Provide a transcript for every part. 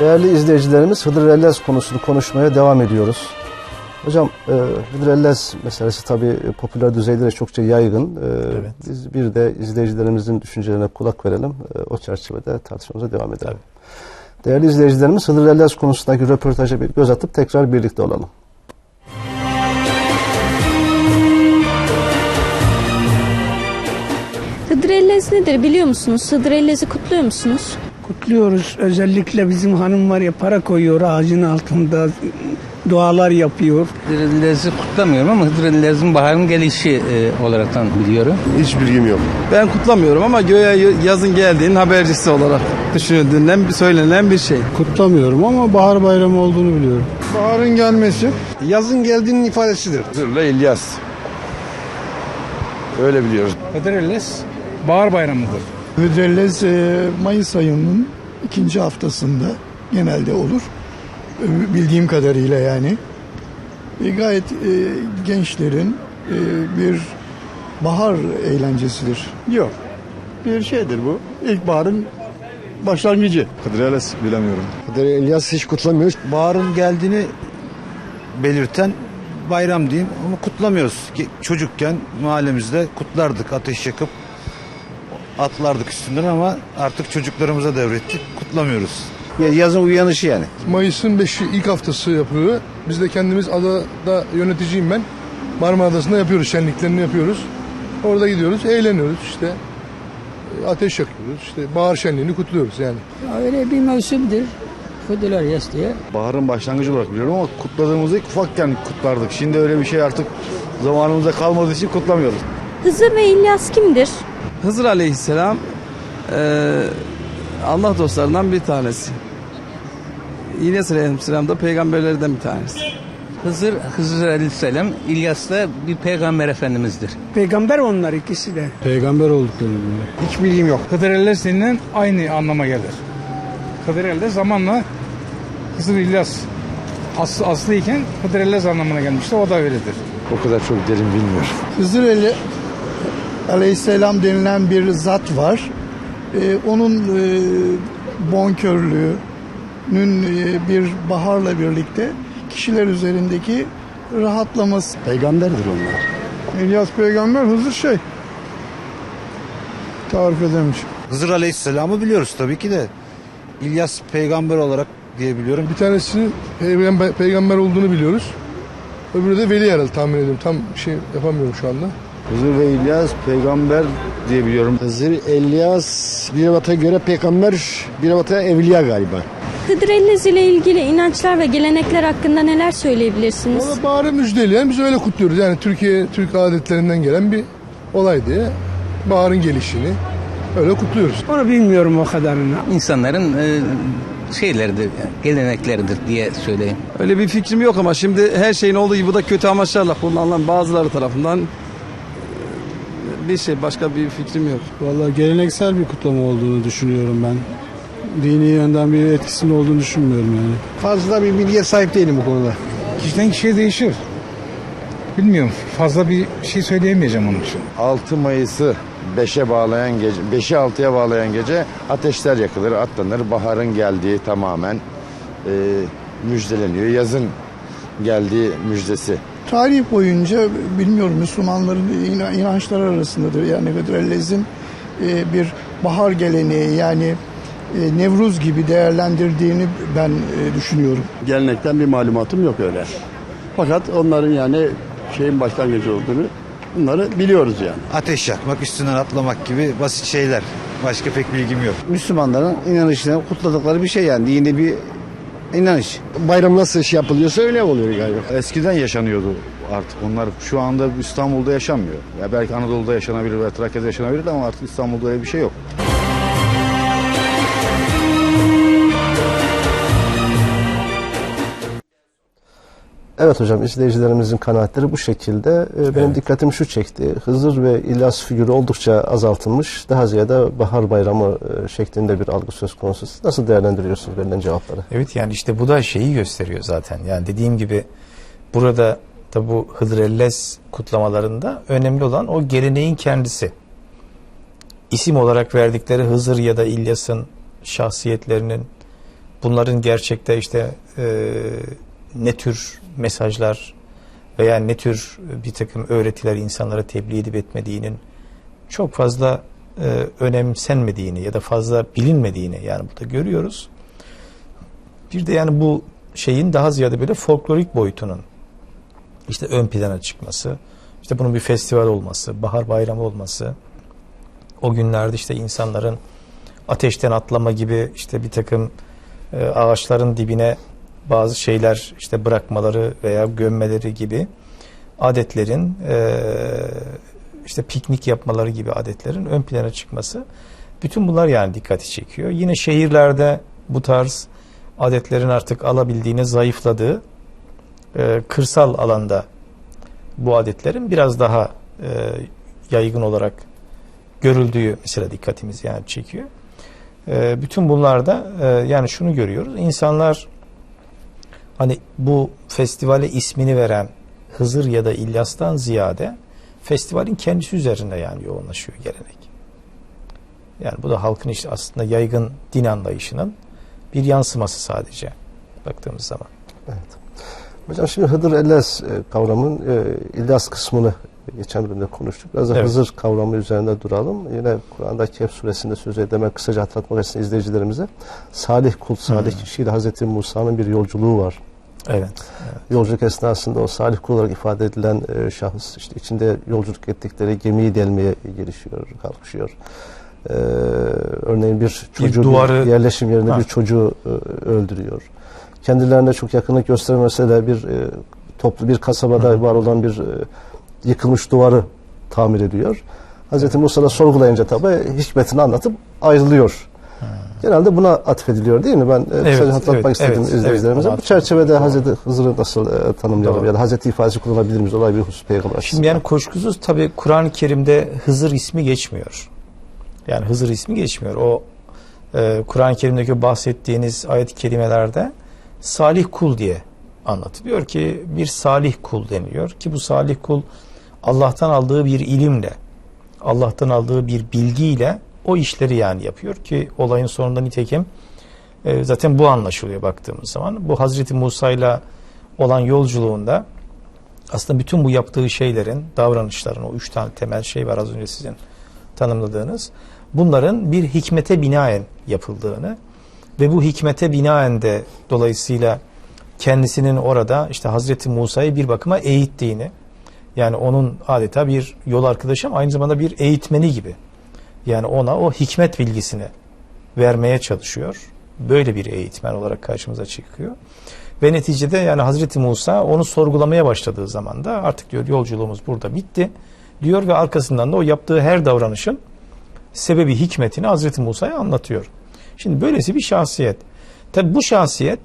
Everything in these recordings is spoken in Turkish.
Değerli izleyicilerimiz Hıdır Ellez konusunu konuşmaya devam ediyoruz. Hocam e, Hıdır Ellez meselesi tabii popüler düzeyde de çokça yaygın. E, Evet. Biz bir de izleyicilerimizin düşüncelerine kulak verelim. E, o çerçevede tartışmamıza devam edelim. Değerli izleyicilerimiz Hıdır Ellez konusundaki röportaja bir göz atıp tekrar birlikte olalım. Hıdrellez nedir biliyor musunuz? Hıdrellez'i kutluyor musunuz? Kutluyoruz. Özellikle bizim hanım var ya para koyuyor ağacın altında dualar yapıyor. Hıdrellez'i kutlamıyorum ama Hıdrellez'in baharın gelişi e, olaraktan biliyorum. Hiç bilgim yok. Ben kutlamıyorum ama göğe yazın geldiğinin habercisi olarak düşünüldüğünden söylenen bir şey. Kutlamıyorum ama bahar bayramı olduğunu biliyorum. Baharın gelmesi. Yazın geldiğinin ifadesidir. Hızır'la İlyas. Öyle biliyoruz. Hıdrellez bahar bayramıdır. Hıdrellez e, Mayıs ayının ikinci haftasında genelde olur. E, Bildiğim kadarıyla yani. E, Gayet e, gençlerin e, bir bahar eğlencesidir. Yok. Bir şeydir bu. İlkbaharın başlangıcı. Hıdrellez bilemiyorum. İlyas hiç kutlamıyoruz. baharın geldiğini belirten bayram diyeyim ama kutlamıyoruz. Çocukken mahallemizde kutlardık ateş yakıp atlardık üstünden ama artık çocuklarımıza devrettik kutlamıyoruz. yazın uyanışı yani. Mayıs'ın 5'i ilk haftası yapıyor. Biz de kendimiz adada yöneticiyim ben. Marmara Adası'nda yapıyoruz, şenliklerini yapıyoruz. Orada gidiyoruz, eğleniyoruz işte. E, Ateş yakıyoruz, işte bahar şenliğini kutluyoruz yani. Öyle bir mevsimdir. Hıdrellez diye. Baharın başlangıcı olarak biliyorum ama kutladığımızı ufakken kutlardık. Şimdi öyle bir şey artık zamanımızda kalmadığı için kutlamıyoruz. Hızır ve İlyas kimdir? Hızır Aleyhisselam eee, Allah dostlarından bir tanesi. İlyas Aleyhisselam da peygamberlerden bir tanesi. Hızır, Hızır Aleyhisselam, İlyas da bir peygamber efendimizdir. Peygamber onlar ikisi de. Peygamber olduklarını biliyorum. Hiç bilgim yok. Hıdrellez denilen aynı anlama gelir. Hıdrellez zamanla Hızır İlyas aslı, aslıyken Hıdrellez anlamına gelmişti. O da öyledir. O kadar çok derin bilmiyorum. Hızır aleyhisselam denilen bir zat var. E, onun e, bonkörlüğünün e, bir baharla birlikte kişiler üzerindeki rahatlaması Peygamberdir onlar. İlyas peygamber Hızır şey. Tarif edemiş. Hızır Aleyhisselam'ı biliyoruz tabii ki de. İlyas peygamber olarak diyebiliyorum. Bir tanesinin peygamber, peygamber olduğunu biliyoruz. Öbürü de veli herhalde tahmin ediyorum. Tam şey yapamıyorum şu anda. Hızır ve İlyas peygamber diye biliyorum. Hızır, İlyas bir vata göre peygamber, bir vata evliya galiba. Hıdrellez ile ilgili inançlar ve gelenekler hakkında neler söyleyebilirsiniz? Valla baharı müjdeleyen biz öyle kutluyoruz. Yani Türkiye, Türk adetlerinden gelen bir olay diye baharın gelişini öyle kutluyoruz. Onu bilmiyorum o kadarını. İnsanların e, şeyleridir, gelenekleridir diye söyleyeyim. Öyle bir fikrim yok ama şimdi her şeyin olduğu gibi bu da kötü amaçlarla kullanılan bazıları tarafından şey başka bir fikrim yok. Vallahi geleneksel bir kutlama olduğunu düşünüyorum ben. Dini yönden bir etkisinin olduğunu düşünmüyorum yani. Fazla bir bilgiye sahip değilim bu konuda. Kişiden kişiye değişir. Bilmiyorum. Fazla bir şey söyleyemeyeceğim onun için. 6 Mayıs'ı 5'e bağlayan gece, 5'i 6'ya bağlayan gece ateşler yakılır, atlanır. Baharın geldiği tamamen e, müjdeleniyor. Yazın geldiği müjdesi. Tarih boyunca bilmiyorum Müslümanların ina- inançları arasındadır. Yani Hıdrellez'in e, bir bahar geleneği yani e, Nevruz gibi değerlendirdiğini ben e, düşünüyorum. Gelenekten bir malumatım yok öyle. Fakat onların yani şeyin başlangıcı olduğunu bunları biliyoruz yani. Ateş yakmak, üstünden atlamak gibi basit şeyler. Başka pek bilgim yok. Müslümanların inanışını kutladıkları bir şey yani dini bir inanış. Bayram nasıl şey yapılıyorsa öyle oluyor galiba. Eskiden yaşanıyordu artık onlar. Şu anda İstanbul'da yaşanmıyor. Ya belki Anadolu'da yaşanabilir ve Trakya'da yaşanabilir ama artık İstanbul'da öyle bir şey yok. Evet hocam izleyicilerimizin kanaatleri bu şekilde. Ee, Benim dikkatimi şu çekti. Hızır ve İlyas figürü oldukça azaltılmış. Daha ziyade bahar bayramı e, şeklinde bir algı söz konusu. Nasıl değerlendiriyorsunuz verilen cevapları? Evet yani işte bu da şeyi gösteriyor zaten. Yani dediğim gibi burada da bu Hıdrellez kutlamalarında önemli olan o geleneğin kendisi. İsim olarak verdikleri Hızır ya da İlyas'ın şahsiyetlerinin bunların gerçekte işte e, ne tür mesajlar veya ne tür bir takım öğretiler insanlara tebliğ edip etmediğinin çok fazla e, önemsenmediğini ya da fazla bilinmediğini yani burada görüyoruz. Bir de yani bu şeyin daha ziyade böyle folklorik boyutunun işte ön plana çıkması, işte bunun bir festival olması, bahar bayramı olması, o günlerde işte insanların ateşten atlama gibi işte bir takım e, ağaçların dibine bazı şeyler işte bırakmaları veya gömmeleri gibi adetlerin e, işte piknik yapmaları gibi adetlerin ön plana çıkması bütün bunlar yani dikkati çekiyor. Yine şehirlerde bu tarz adetlerin artık alabildiğine zayıfladığı e, kırsal alanda bu adetlerin biraz daha e, yaygın olarak görüldüğü mesela dikkatimiz yani çekiyor. E, bütün bunlarda e, yani şunu görüyoruz. İnsanlar hani bu festivale ismini veren Hızır ya da İlyas'tan ziyade festivalin kendisi üzerinde yani yoğunlaşıyor gelenek. Yani bu da halkın işte aslında yaygın din anlayışının bir yansıması sadece baktığımız zaman. Hocam şimdi Hıdır Ellez e, kavramın e, İlyas kısmını geçen bölümde konuştuk. Biraz da Evet. Hızır kavramı üzerinde duralım. Yine Kur'an'da Kehf suresinde söz edeme kısaca hatırlatmak için izleyicilerimize Salih kul, salih kişiyle Hazreti Musa'nın bir yolculuğu var. Evet. Yolculuk esnasında o salih kul olarak ifade edilen e, şahıs işte içinde yolculuk ettikleri gemiyi delmeye girişiyor, kalkışıyor. Ee, örneğin bir çocuğu bir duvarı- yerleşim yerinde Ha. bir çocuğu e, öldürüyor. Kendilerine çok yakınlık göstermese de bir e, toplu bir kasabada var olan bir e, yıkılmış duvarı tamir ediyor. Hz. Musa da sorgulayınca tabi hikmetini anlatıp ayrılıyor. Genelde buna atfediliyor değil mi? Ben e, kısaca hatırlatmak evet, istedim evet, izleyicilerimize. evet, Bu çerçevede Hazreti Hızır'ı nasıl e, tanımlayalım Doğru. ya da Hazreti ifadesi kullanabilir miyiz? Olay bir husus peygamber Şimdi yani kuşkusuz tabi Kur'an-ı Kerim'de Hızır ismi geçmiyor. Yani Hızır ismi geçmiyor. O e, Kur'an-ı Kerim'deki bahsettiğiniz ayet-i kerimelerde salih kul diye anlatılıyor ki bir salih kul deniliyor ki bu salih kul Allah'tan aldığı bir ilimle Allah'tan aldığı bir bilgiyle o işleri yani yapıyor ki olayın sonunda nitekim e, zaten bu anlaşılıyor baktığımız zaman. Bu Hazreti Musa ile olan yolculuğunda aslında bütün bu yaptığı şeylerin, davranışların, o üç tane temel şey var az önce sizin tanımladığınız. Bunların bir hikmete binaen yapıldığını ve bu hikmete binaen de dolayısıyla kendisinin orada işte Hazreti Musa'yı bir bakıma eğittiğini, yani onun adeta bir yol arkadaşı ama aynı zamanda bir eğitmeni gibi. Yani ona o hikmet bilgisini vermeye çalışıyor. Böyle bir eğitmen olarak karşımıza çıkıyor. Ve neticede yani Hazreti Musa onu sorgulamaya başladığı zaman da artık diyor yolculuğumuz burada bitti diyor ve arkasından da o yaptığı her davranışın sebebi hikmetini Hazreti Musa'ya anlatıyor. Şimdi böylesi bir şahsiyet. Tabi bu şahsiyet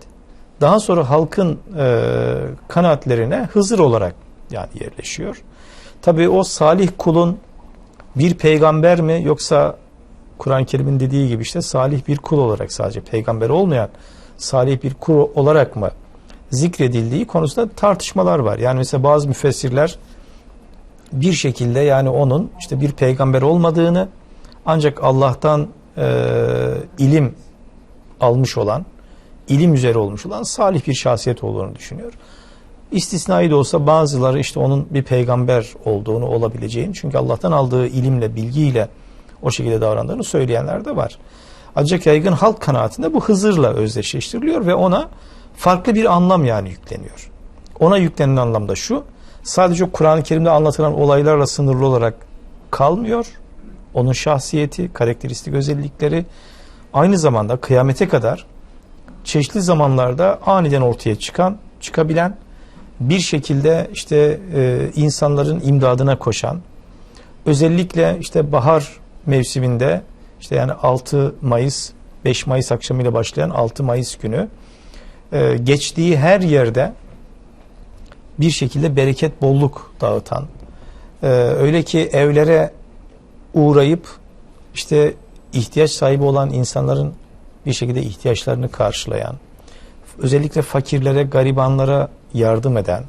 daha sonra halkın e, kanaatlerine Hızır olarak yani yerleşiyor. Tabi o salih kulun bir peygamber mi yoksa Kur'an-ı Kerim'in dediği gibi işte salih bir kul olarak sadece peygamber olmayan salih bir kul olarak mı zikredildiği konusunda tartışmalar var. Yani mesela bazı müfessirler bir şekilde yani onun işte bir peygamber olmadığını ancak Allah'tan e, ilim almış olan, ilim üzere olmuş olan salih bir şahsiyet olduğunu düşünüyor. İstisnai de olsa bazıları işte onun bir peygamber olduğunu olabileceğini çünkü Allah'tan aldığı ilimle, bilgiyle o şekilde davrandığını söyleyenler de var. Ancak yaygın halk kanaatinde bu Hızır'la özdeşleştiriliyor ve ona farklı bir anlam yani yükleniyor. Ona yüklenen anlam da şu, sadece Kur'an-ı Kerim'de anlatılan olaylarla sınırlı olarak kalmıyor. Onun şahsiyeti, karakteristik özellikleri aynı zamanda kıyamete kadar çeşitli zamanlarda aniden ortaya çıkan, çıkabilen bir şekilde işte e, insanların imdadına koşan, özellikle işte bahar mevsiminde işte yani 6 Mayıs 5 Mayıs akşamıyla başlayan 6 Mayıs günü e, geçtiği her yerde bir şekilde bereket bolluk dağıtan e, öyle ki evlere uğrayıp işte ihtiyaç sahibi olan insanların bir şekilde ihtiyaçlarını karşılayan özellikle fakirlere garibanlara yardım eden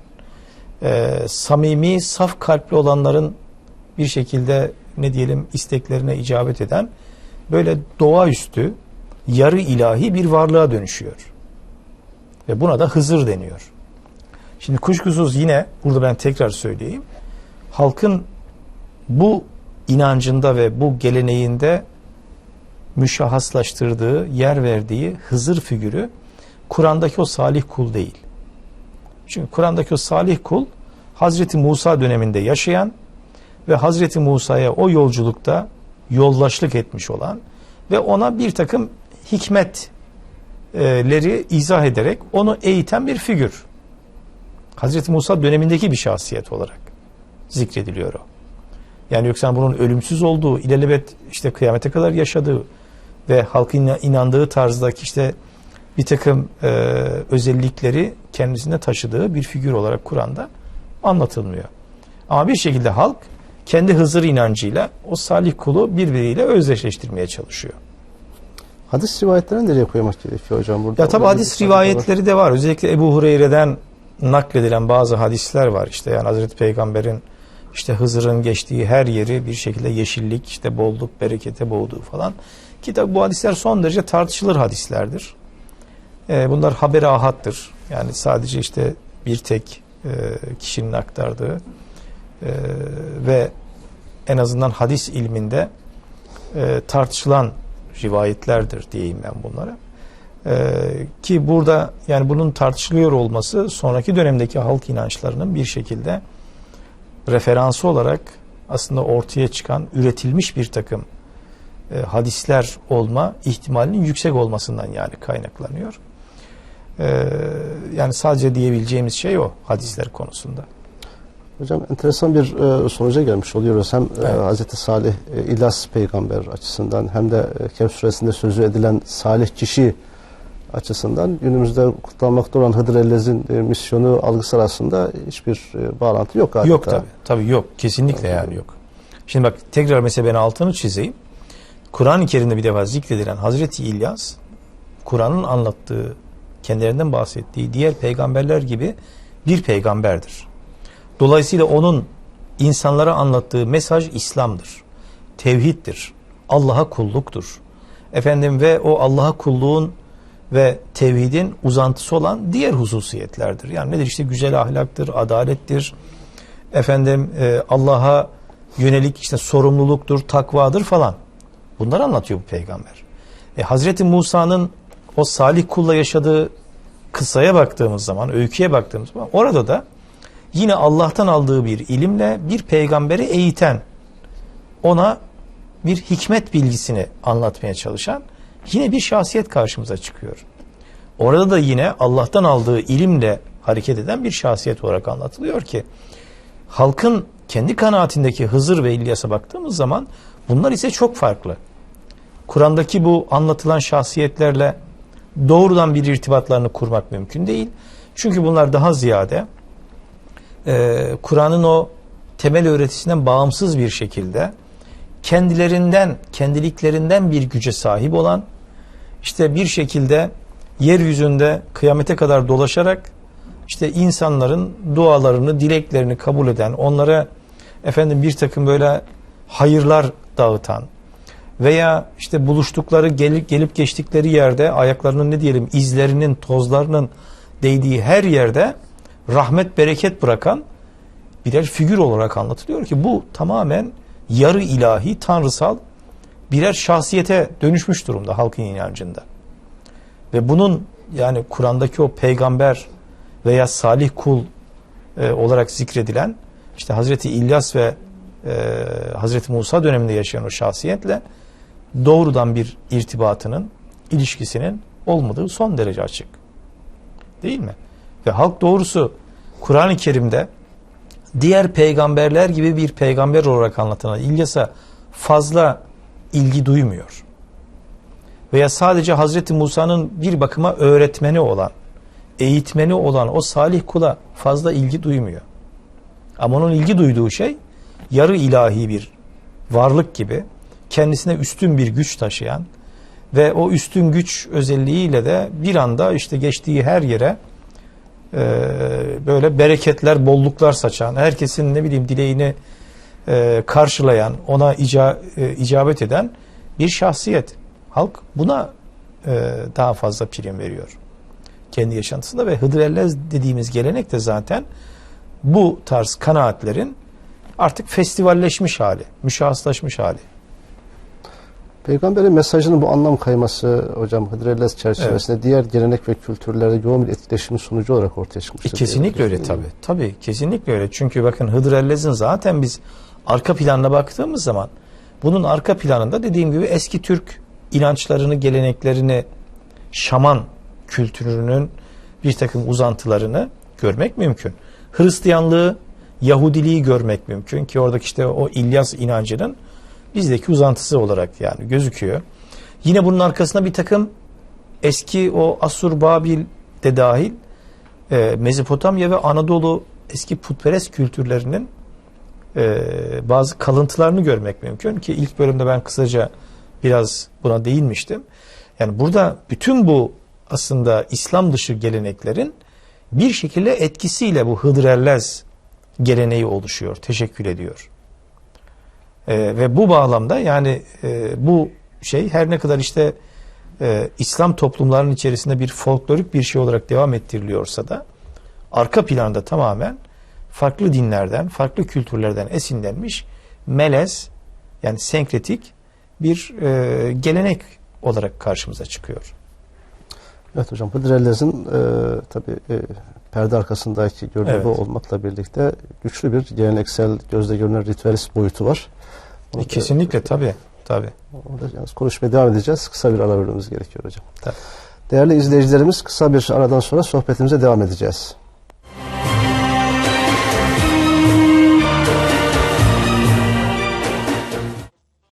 e, samimi saf kalpli olanların bir şekilde ne diyelim isteklerine icabet eden böyle doğaüstü yarı ilahi bir varlığa dönüşüyor. Ve buna da Hızır deniyor. Şimdi kuşkusuz yine burada ben tekrar söyleyeyim. Halkın bu inancında ve bu geleneğinde müşahhaslaştırdığı, yer verdiği Hızır figürü Kur'an'daki o salih kul değil. Çünkü Kur'an'daki o salih kul Hazreti Musa döneminde yaşayan ve Hazreti Musa'ya o yolculukta yoldaşlık etmiş olan ve ona bir takım hikmetleri izah ederek onu eğiten bir figür. Hazreti Musa dönemindeki bir şahsiyet olarak zikrediliyor o. Yani yoksa bunun ölümsüz olduğu, ilelebet işte kıyamete kadar yaşadığı ve halkın inandığı tarzdaki işte bir takım e, özellikleri kendisinde taşıdığı bir figür olarak Kur'an'da anlatılmıyor. Ama bir şekilde halk kendi Hızır inancıyla o salih kulu birbiriyle özdeşleştirmeye çalışıyor. Hadis rivayetlerini nereye koymak gerekiyor hocam burada? Ya tabi hadis rivayetleri de var. Özellikle Ebu Hureyre'den nakledilen bazı hadisler var. İşte yani Hazreti Peygamber'in işte Hızır'ın geçtiği her yeri bir şekilde yeşillik, işte bolluk, berekete boğduğu falan. Ki tabi bu hadisler son derece tartışılır hadislerdir. Ee, bunlar haber ahattır. Yani sadece işte bir tek e, kişinin aktardığı e, ve en azından hadis ilminde e, tartışılan rivayetlerdir diyeyim ben bunlara. Ki burada yani bunun tartışılıyor olması sonraki dönemdeki halk inançlarının bir şekilde referansı olarak aslında ortaya çıkan üretilmiş bir takım e, hadisler olma ihtimalinin yüksek olmasından yani kaynaklanıyor. Ee, yani sadece diyebileceğimiz şey o hadisler konusunda. Hocam enteresan bir e, sonuca gelmiş oluyoruz. Hem e, Evet. Hz. Salih e, İlyas peygamber açısından hem de e, Kehf suresinde sözü edilen salih kişi açısından günümüzde kutlanmakta olan Hıdır Ellez'in e, misyonu algısı arasında hiçbir e, bağlantı yok adeta. Yok tabi. Tabi yok. Kesinlikle yani yok. Şimdi bak tekrar mesela ben altını çizeyim. Kur'an-ı Kerim'de bir defa zikredilen Hazreti İlyas Kur'an'ın anlattığı kendilerinden bahsettiği diğer peygamberler gibi bir peygamberdir. Dolayısıyla onun insanlara anlattığı mesaj İslam'dır. Tevhiddir. Allah'a kulluktur. Efendim ve o Allah'a kulluğun ve tevhidin uzantısı olan diğer hususiyetlerdir. Yani nedir işte güzel ahlaktır, adalettir, efendim e, Allah'a yönelik işte sorumluluktur, takvadır falan. Bunları anlatıyor bu peygamber. E, Hazreti Musa'nın o salih kulla yaşadığı kıssaya baktığımız zaman, öyküye baktığımız zaman orada da yine Allah'tan aldığı bir ilimle bir peygamberi eğiten, ona bir hikmet bilgisini anlatmaya çalışan yine bir şahsiyet karşımıza çıkıyor. Orada da yine Allah'tan aldığı ilimle hareket eden bir şahsiyet olarak anlatılıyor ki halkın kendi kanaatindeki Hızır ve İlyas'a baktığımız zaman bunlar ise çok farklı. Kur'an'daki bu anlatılan şahsiyetlerle doğrudan bir irtibatlarını kurmak mümkün değil. Çünkü bunlar daha ziyade e, Kur'an'ın o temel öğretisinden bağımsız bir şekilde kendilerinden, kendiliklerinden bir güce sahip olan, işte bir şekilde yeryüzünde kıyamete kadar dolaşarak işte insanların dualarını, dileklerini kabul eden, onlara efendim bir takım böyle hayırlar dağıtan veya işte buluştukları gelip gelip geçtikleri yerde ayaklarının ne diyelim izlerinin, tozlarının değdiği her yerde rahmet bereket bırakan birer figür olarak anlatılıyor ki bu tamamen yarı ilahi, tanrısal birer şahsiyete dönüşmüş durumda halkın inancında. Ve bunun yani Kur'an'daki o peygamber veya salih kul e, olarak zikredilen işte Hazreti İlyas ve e, Hazreti Musa döneminde yaşayan o şahsiyetle doğrudan bir irtibatının, ilişkisinin olmadığı son derece açık. Değil mi? Ve halk doğrusu Kur'an-ı Kerim'de diğer peygamberler gibi bir peygamber olarak anlatılan İlyas'a fazla ilgi duymuyor. Veya sadece Hazreti Musa'nın bir bakıma öğretmeni olan, eğitmeni olan o salih kula fazla ilgi duymuyor. Ama onun ilgi duyduğu şey yarı ilahi bir varlık gibi kendisine üstün bir güç taşıyan ve o üstün güç özelliğiyle de bir anda işte geçtiği her yere e, böyle bereketler, bolluklar saçan, herkesin ne bileyim dileğini e, karşılayan, ona ica, e, icabet eden bir şahsiyet. Halk buna e, daha fazla prim veriyor. kendi yaşantısında ve Hıdrellez dediğimiz gelenek de zaten bu tarz kanaatlerin artık festivalleşmiş hali, müşahıslaşmış hali. Peygamberin mesajının bu anlam kayması hocam Hıdrellez çerçevesinde diğer gelenek ve kültürlerde yoğun bir etkileşimin sonucu olarak ortaya E, çıkmıştır. kesinlikle öyle tabi. Tabi kesinlikle öyle. Çünkü bakın Hıdrellez'in zaten biz arka planına baktığımız zaman bunun arka planında dediğim gibi eski Türk inançlarını, geleneklerini, şaman kültürünün bir takım uzantılarını görmek mümkün. Hristiyanlığı, Yahudiliği görmek mümkün ki oradaki işte o İlyas inancının bizdeki uzantısı olarak yani gözüküyor. Yine bunun arkasında bir takım eski o Asur Babil de dahil e, Mezopotamya ve Anadolu eski putperest kültürlerinin e, bazı kalıntılarını görmek mümkün ki ilk bölümde ben kısaca biraz buna değinmiştim. Yani burada bütün bu aslında İslam dışı geleneklerin bir şekilde etkisiyle bu Hıdrellez geleneği oluşuyor, teşekkül ediyor. E, ve bu bağlamda yani e, bu şey her ne kadar işte e, İslam toplumlarının içerisinde bir folklorik bir şey olarak devam ettiriliyorsa da arka planda tamamen farklı dinlerden, farklı kültürlerden esinlenmiş melez yani senkretik bir e, gelenek olarak karşımıza çıkıyor. Evet hocam Hıdrellez'in e, tabi e, perde arkasındaki görünümü Evet. olmakla birlikte güçlü bir geleneksel gözle görünen ritüelist boyutu var. Onu E, da- kesinlikle tabi tabi. Orada yalnız konuşmaya devam edeceğiz. Kısa bir ara vermemiz gerekiyor hocam. Tabii. Değerli izleyicilerimiz kısa bir aradan sonra sohbetimize devam edeceğiz.